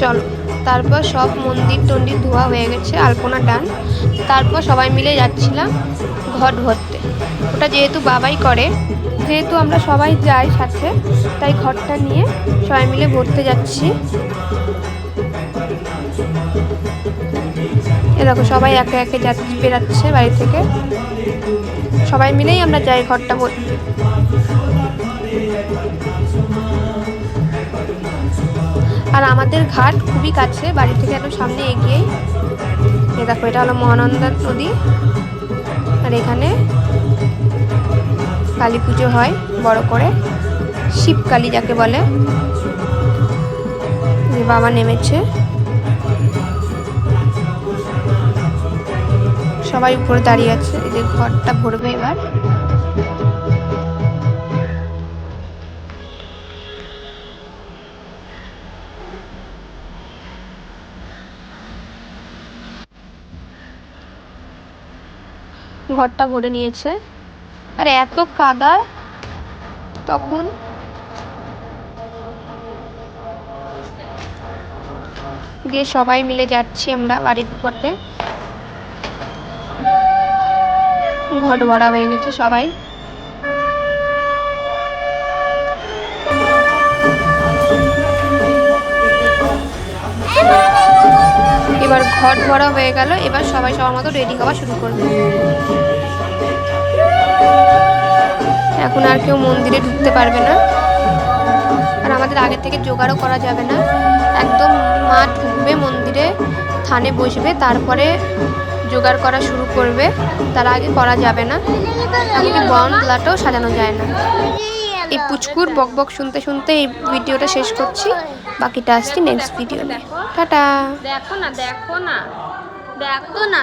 চলো। তারপর সব মন্দির টন্দির ধোয়া হয়ে গেছে আলপনা ডান তারপর সবাই মিলে যাচ্ছিলাম ঘট ভরতে ওটা যেহেতু বাবাই করে, যেহেতু আমরা সবাই যাই সাথে, তাই ঘরটা নিয়ে সবাই মিলে ভরতে যাচ্ছি। এ দেখো, সবাই একে একে যাচ্ছে বেরাচ্ছে বাড়ি থেকে। সবাই মিলেই আমরা যাই ঘরটা ভরতে আর আমাদের ঘাট খুবই কাছে, বাড়ি থেকে একদম সামনে এগিয়েই। এ দেখো, এটা হলো মহানন্দা নদী। আর এখানে কালী পুজো হয়, বড় করে। শিবকালী যাকে বলে। বাবা নেমেছে। সবাই উপরে দাঁড়িয়ে আছে, এই যে ঘরটা ভরবে এবার। ঘরটা ভরে নিয়েছে। আর এত কাদা তখন। দিয়ে সবাই মিলে যাচ্ছি আমরা বাড়ির পথে ঘট ভরা হয়ে গেছে সবাই। ঘট ভরা হয়ে গেল, এবার সবাই সবার মতো রেডি হওয়া শুরু করবে। এখন আর কেউ মন্দিরে ঢুকতে পারবে না। আর আমাদের আগে থেকে জোগাড়ও করা যাবে না। একদম মা ঢুকবে মন্দিরে, থানে বসবে, তারপরে জোগাড় করা শুরু করবে। তার আগে করা যাবে না। এমনকি বন সাজানো যায় না। এই পুচকুর বক বক শুনতে শুনতে এই ভিডিওটা শেষ করছি। বাকিটা আসছি নেক্সট ভিডিও টাটা। দেখো না দেখো না। দেখো না।